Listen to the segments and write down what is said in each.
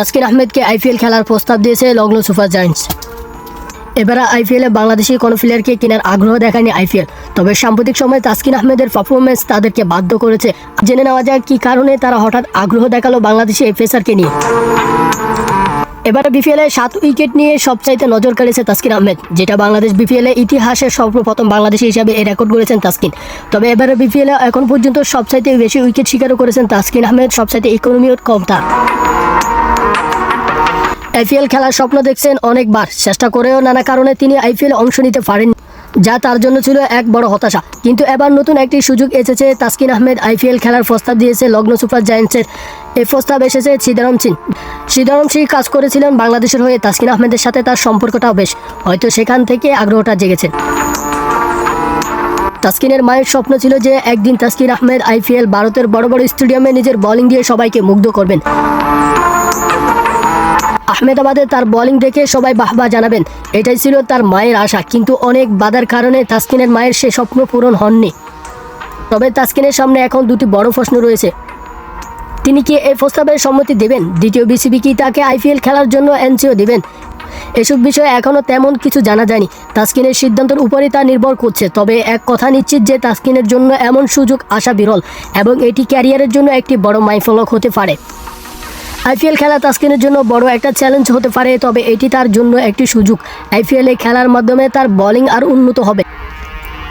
তাসকিন আহমেদকে আইপিএল খেলার প্রস্তাব দিয়েছে লগ্ন সুপার জায়ান্টস। এবারে আইপিএলে বাংলাদেশি কোনো প্লেয়ারকে কেনার আগ্রহ দেখায়নি আইপিএল। তবে সাম্প্রতিক সময়ে তাসকিন আহমেদের পারফরমেন্স তাদেরকে বাধ্য করেছে। জেনে নেওয়া যায় কী কারণে তারা হঠাৎ আগ্রহ দেখাল বাংলাদেশি এই পেসারকে নিয়ে। এবারে বিপিএলে সাত উইকেট নিয়ে সবচাইতে নজর কাড়িয়েছে তাসকিন আহমেদ, যেটা বাংলাদেশ বিপিএলে ইতিহাসে সর্বপ্রথম বাংলাদেশি হিসাবে এই রেকর্ড করেছেন তাসকিন। তবে এবারে বিপিএলে এখন পর্যন্ত সবচাইতে বেশি উইকেট শিকারও করেছেন তাসকিন আহমেদ, সবচাইতে ইকোনমিও কম তার। আইপিএল খেলার স্বপ্ন দেখছেন অনেকবার। চেষ্টা করেও নানা কারণে তিনি আইপিএল অংশ নিতে পারেন যা তার জন্য ছিল এক বড় হতাশা। কিন্তু এবার নতুন একটি সুযোগ এসেছে তাসকিন আহমেদ আইপিএল খেলার প্রস্তাব দিয়েছে লগ্ন সুপার জায়ান্টসের। এই প্রস্তাব এসেছে সিদারাম সিং। সিদারাম সিং কাজ করেছিলেন বাংলাদেশের হয়ে তাসকিন আহমেদের সাথে, তার সম্পর্কটাও বেশ। হয়তো সেখান থেকে আগ্রহটা জেগেছে। তাসকিনের মায়ের স্বপ্ন ছিল যে একদিন তাসকিন আহমেদ আইপিএল ভারতের বড় বড় স্টেডিয়ামে নিজের বোলিং দিয়ে সবাইকে মুগ্ধ করবেন। আহমেদাবাদে তার বোলিং দেখে সবাই বাহবা জানাবেন। এটাই ছিল তার মায়ের আশা, কিন্তু অনেক বাধার কারণে তাসকিনের মায়ের সে স্বপ্ন পূরণ হননি। তবে তাসকিনের সামনে এখন দুটি বড় প্রশ্ন রয়েছে। তিনি কি এই প্রস্তাবের সম্মতি দেবেন? দ্বিতীয় বিসিবি কি তাকে আইপিএল খেলার জন্য এনসিও দেবেন? এসব বিষয়ে এখনও তেমন কিছু জানা যায়নি। তাসকিনের সিদ্ধান্তের উপরই তা নির্ভর করছে। তবে এক কথা নিশ্চিত যে তাসকিনের জন্য এমন সুযোগ আসা বিরল, এবং এটি ক্যারিয়ারের জন্য একটি বড় মাইফলক হতে পারে। আইপিএল খেলা তাসকিনের জন্য বড় একটা চ্যালেঞ্জ হতে পারে, তবে এটি তার জন্য একটি সুযোগ। আইপিএল এ খেলার মাধ্যমে তার বোলিং আর উন্নত হবে।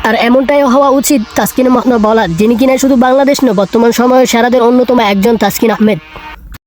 আর এমনটাই হওয়া উচিত তাসকিন মাহমুদ বলার যিনি কিনা শুধু বাংলাদেশ নয়, বর্তমান সময়ে সেরাদের অন্যতম একজন তাস্কিন আহমেদ।